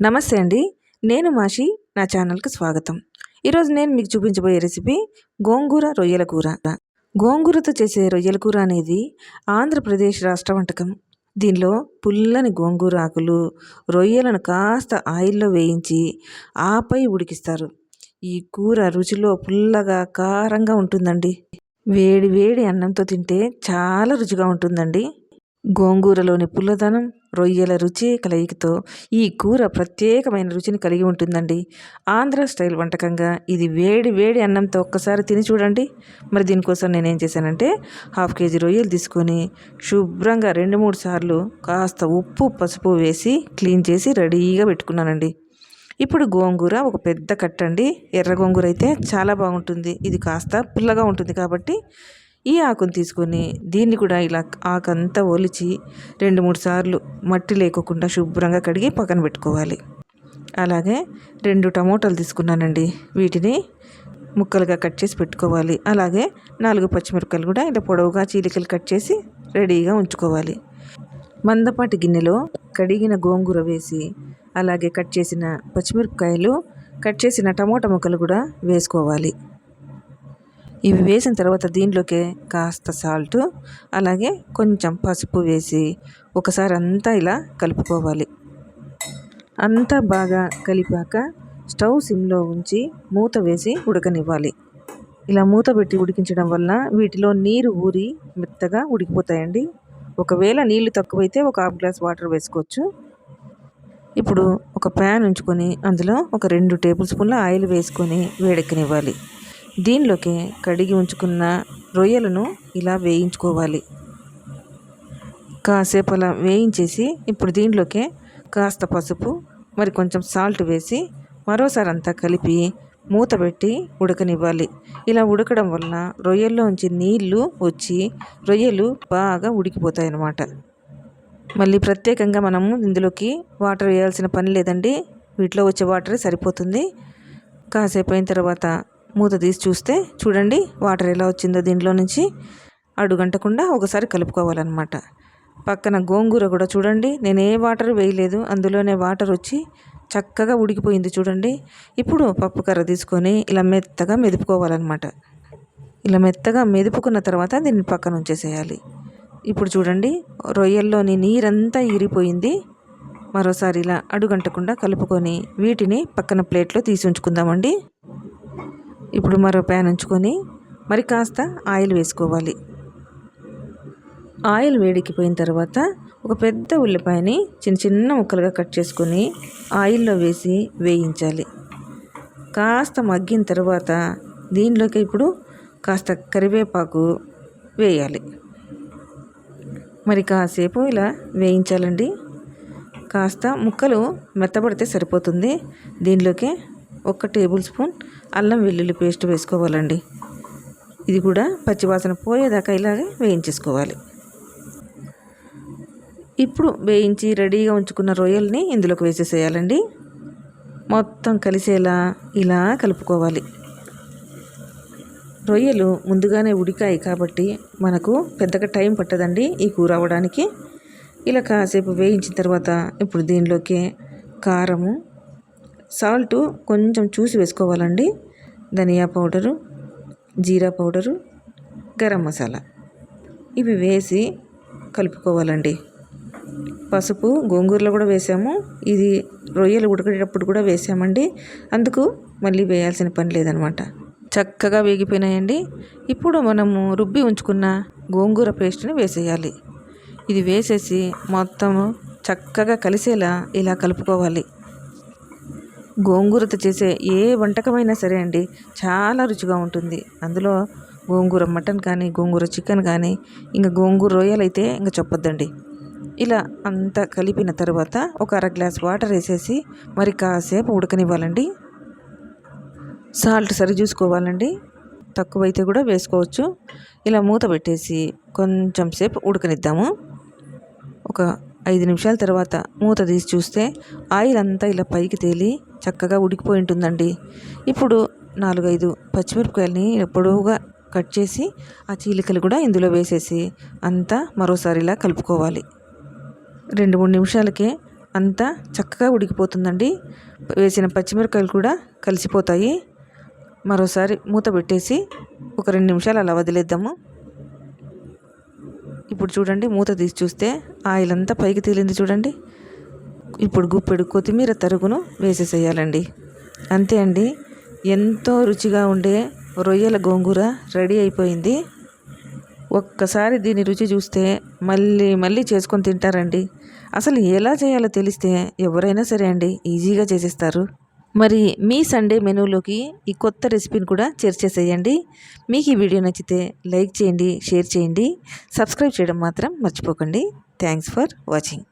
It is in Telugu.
నమస్తే అండి. నేను మాషి నా ఛానల్కి స్వాగతం. ఈరోజు నేను మీకు చూపించబోయే రెసిపీ గోంగూర రొయ్యల కూర. గోంగూరతో చేసే రొయ్యల కూర అనేది ఆంధ్రప్రదేశ్ రాష్ట్ర వంటకం. దీనిలో పుల్లని గోంగూర ఆకులు రొయ్యలను కాస్త ఆయిల్లో వేయించి ఆపై ఉడికిస్తారు. ఈ కూర రుచిలో పుల్లగా కారంగా ఉంటుందండి. వేడి వేడి అన్నంతో తింటే చాలా రుచిగా ఉంటుందండి. గోంగూరలోని పుల్లదనం రొయ్యల రుచి కలయికతో ఈ కూర ప్రత్యేకమైన రుచిని కలిగి ఉంటుందండి. ఆంధ్ర స్టైల్ వంటకంగా ఇది వేడి వేడి అన్నంతో ఒక్కసారి తిని చూడండి. మరి దీనికోసం నేనేం చేశానంటే హాఫ్ కేజీ రొయ్యలు తీసుకొని శుభ్రంగా రెండు మూడు సార్లు కాస్త ఉప్పు పసుపు వేసి క్లీన్ చేసి రెడీగా పెట్టుకున్నానండి. ఇప్పుడు గోంగూర ఒక పెద్ద కట్టండి. ఎర్ర గోంగూర అయితే చాలా బాగుంటుంది. ఇది కాస్త పుల్లగా ఉంటుంది కాబట్టి ఈ ఆకును తీసుకొని దీన్ని కూడా ఇలా ఆకంతా ఒలిచి రెండు మూడు సార్లు మట్టి లేకోకుండా శుభ్రంగా కడిగి పక్కన పెట్టుకోవాలి. అలాగే రెండు టమోటాలు తీసుకున్నానండి. వీటిని ముక్కలుగా కట్ చేసి పెట్టుకోవాలి. అలాగే నాలుగు పచ్చిమిరపకాయలు కూడా ఇలా పొడవుగా చీలికలు కట్ చేసి రెడీగా ఉంచుకోవాలి. మందపాటి గిన్నెలో కడిగిన గోంగూర వేసి అలాగే కట్ చేసిన పచ్చిమిరపకాయలు కట్ చేసిన టమోటా ముక్కలు కూడా వేసుకోవాలి. ఇవి వేసిన తర్వాత దీంట్లోకి కాస్త సాల్ట్ అలాగే కొంచెం పసుపు వేసి ఒకసారి అంతా ఇలా కలుపుకోవాలి. అంతా బాగా కలిపాక స్టవ్ సిమ్లో ఉంచి మూత వేసి ఉడకనివ్వాలి. ఇలా మూత పెట్టి ఉడికించడం వల్ల వీటిలో నీరు ఊరి మెత్తగా ఉడికిపోతాయండి. ఒకవేళ నీళ్ళు తక్కువైతే ఒక హాఫ్ గ్లాస్ వాటర్ వేసుకోవచ్చు. ఇప్పుడు ఒక ప్యాన్ ఉంచుకొని అందులో ఒక రెండు టేబుల్ స్పూన్ల ఆయిల్ వేసుకొని వేడెక్కనివ్వాలి. దీనిలోకి కడిగి ఉంచుకున్న రొయ్యలను ఇలా వేయించుకోవాలి. కాసేపు అలా వేయించేసి ఇప్పుడు దీనిలోకి కాస్త పసుపు మరి కొంచెం సాల్ట్ వేసి మరోసారి అంతా కలిపి మూత పెట్టి ఉడకనివ్వాలి. ఇలా ఉడకడం వలన రొయ్యల్లోంచి నీళ్ళు వచ్చి రొయ్యలు బాగా ఉడికిపోతాయి అన్నమాట మళ్ళీ ప్రత్యేకంగా మనము ఇందులోకి వాటర్ వేయాల్సిన పని లేదండి. వీటిలో వచ్చే వాటరే సరిపోతుంది. కాసేపు అయిన తర్వాత మూత తీసి చూస్తే చూడండి వాటర్ ఎలా వచ్చిందో దీంట్లో నుంచి అడుగంటకుండా ఒకసారి కలుపుకోవాలన్నమాట. పక్కన గోంగూర కూడా చూడండి నేను ఏ వాటర్ వేయలేదు అందులోనే వాటర్ వచ్చి చక్కగా ఉడికిపోయింది చూడండి. ఇప్పుడు పప్పు కర్ర తీసుకొని ఇలా మెత్తగా మెదుపుకోవాలన్నమాట. ఇలా మెత్తగా మెదుపుకున్న తర్వాత దీన్ని పక్కన ఉంచేసేయాలి. ఇప్పుడు చూడండి రొయ్యల్లోని నీరంతా ఇరిపోయింది మరోసారి ఇలా అడుగంటకుండా కలుపుకొని వీటిని పక్కన ప్లేట్లో తీసి ఉంచుకుందామండి. ఇప్పుడు మరో ప్యాన్ ఉంచుకొని మరి కాస్త ఆయిల్ వేసుకోవాలి. ఆయిల్ వేడికిపోయిన తర్వాత ఒక పెద్ద ఉల్లిపాయని చిన్న చిన్న ముక్కలుగా కట్ చేసుకొని ఆయిల్లో వేసి వేయించాలి. కాస్త మగ్గిన తర్వాత దీనిలోకి ఇప్పుడు కాస్త కరివేపాకు వేయాలి. మరి కాసేపు ఇలా వేయించాలండి. కాస్త ముక్కలు మెత్తబడితే సరిపోతుంది. దీనిలోకి ఒక టేబుల్ స్పూన్ అల్లం వెల్లుల్లి పేస్ట్ వేసుకోవాలండి. ఇది కూడా పచ్చివాసన పోయేదాకా ఇలాగే వేయించేసుకోవాలి. ఇప్పుడు వేయించి రెడీగా ఉంచుకున్న రొయ్యల్ని ఇందులోకి వేసేసేయాలండి. మొత్తం కలిసేలా ఇలా కలుపుకోవాలి. రొయ్యలు ముందుగానే ఉడికాయి కాబట్టి మనకు పెద్దగా టైం పట్టదండి ఈ కూర అవ్వడానికి. ఇలా కాసేపు వేయించిన తర్వాత ఇప్పుడు దీనిలోకి కారము సాల్ట్ కొంచెం చూసి వేసుకోవాలండి. Dhania powder jeera powder garam masala. ఇవి వేసి కలుపుకోవాలండి. పసుపు గోంగూరలో కూడా వేసాము. ఇది రొయ్యలు ఉడకేటప్పుడు కూడా వేసామండి. అందుకు మళ్ళీ వేయాల్సిన పని లేదనమాట. చక్కగా వేగిపోయినాయండి. ఇప్పుడు మనము రుబ్బి ఉంచుకున్న గోంగూర పేస్ట్ని వేసేయాలి. ఇది వేసేసి మొత్తము చక్కగా కలిసేలా ఇలా కలుపుకోవాలి. గోంగూరతో చేసే ఏ వంటకమైనా సరే అండి చాలా రుచిగా ఉంటుంది. అందులో గోంగూర మటన్ కానీ గోంగూర చికెన్ కానీ ఇంకా గోంగూర రొయ్యలు అయితే ఇంకా చెప్పొద్దండి. ఇలా అంతా కలిపిన తర్వాత ఒక అర గ్లాస్ వాటర్ వేసేసి మరి కాసేపు ఉడకనివ్వాలండి. సాల్ట్ సరి చూసుకోవాలండి. తక్కువైతే కూడా వేసుకోవచ్చు. ఇలా మూత పెట్టేసి కొంచెం సేపు ఉడకనిద్దాము. ఒక ఐదు నిమిషాల తర్వాత మూత తీసి చూస్తే ఆయిల్ అంతా ఇలా పైకి తేలి చక్కగా ఉడికిపోయి ఉంటుందండి. ఇప్పుడు నాలుగైదు పచ్చిమిరపకాయలని పొడవుగా కట్ చేసి ఆ చీలికలు కూడా ఇందులో వేసేసి అంతా మరోసారి ఇలా కలుపుకోవాలి. రెండు మూడు నిమిషాలకే అంతా చక్కగా ఉడికిపోతుందండి. వేసిన పచ్చిమిరపకాయలు కూడా కలిసిపోతాయి. మరోసారి మూత పెట్టేసి ఒక రెండు నిమిషాలు అలా వదిలేద్దాము. ఇప్పుడు చూడండి మూత తీసి చూస్తే ఆయిల్ అంతా పైకి తేలింది చూడండి. ఇప్పుడు గుప్పెడు కొత్తిమీర తరుగును వేసేసేయాలండి. అంతే అండి. ఎంతో రుచిగా ఉండే రొయ్యల గోంగూర రెడీ అయిపోయింది. ఒక్కసారి దీని రుచి చూస్తే మళ్ళీ మళ్ళీ చేసుకొని తింటారండి. అసలు ఎలా చేయాలో తెలిస్తే ఎవరైనా సరే అండి ఈజీగా చేసేస్తారు. మరి మీ సండే మెనూలోకి ఈ కొత్త రెసిపీని కూడా చేర్చేసేయండి మీకు ఈ వీడియో నచ్చితే లైక్ చేయండి షేర్ చేయండి. సబ్స్క్రైబ్ చేయడం మాత్రం మర్చిపోకండి. Thanks for watching.